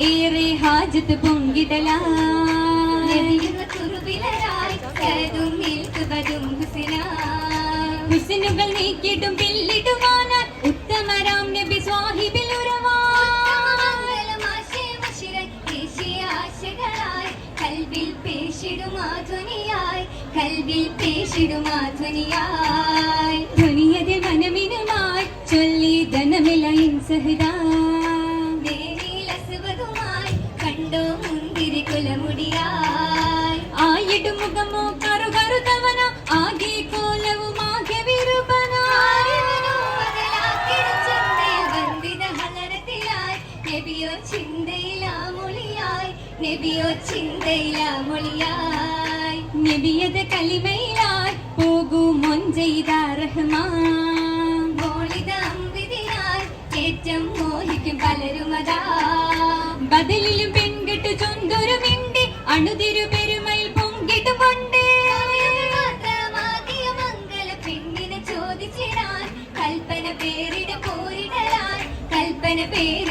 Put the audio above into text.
ഏറെ ഹാജത്ത്. ഹുസ്നുകൾ നീക്കിടും പില്ലിടുവാനാൻ ഉത്തമരാം നബി സ്വാഹിബിൽ ഉറവാ കൽവിൽ പേശിടുമാധുനിയായി കൽവിൽ പേശിടുമാധുനിയായി മനമിനുമായി ചൊല്ലി ധനമിലയിൻ സഹദാ നേരിലസുവതുമായി കണ്ടോ മുന്തിരി കുലമുടിയായി. ആയിടും മുഖമോ കറു കറുതവന ആകെ കോലവും ആകെ വിരുപന വന്ദിത ഹലരത്തിലായി നബിയോ ചിന്തയിലാ മൊഴിയായി. നബിയോ ചിന്തയിലാ മൊഴിയായി. നബിയത് കലിമയിലായി. പോകൂ മൊഞ്ചെയ്ത റഹ്മാൻ. മോളിത ഏറ്റം മോഹിക്കും പലരുമതാ. ബദലിലും അണുതിരു പെരുമയിൽ പൊങ്കിട്ടുമുണ്ട് കൽപ്പന പേരിട പോരിടാൻ കൽപ്പന പേര്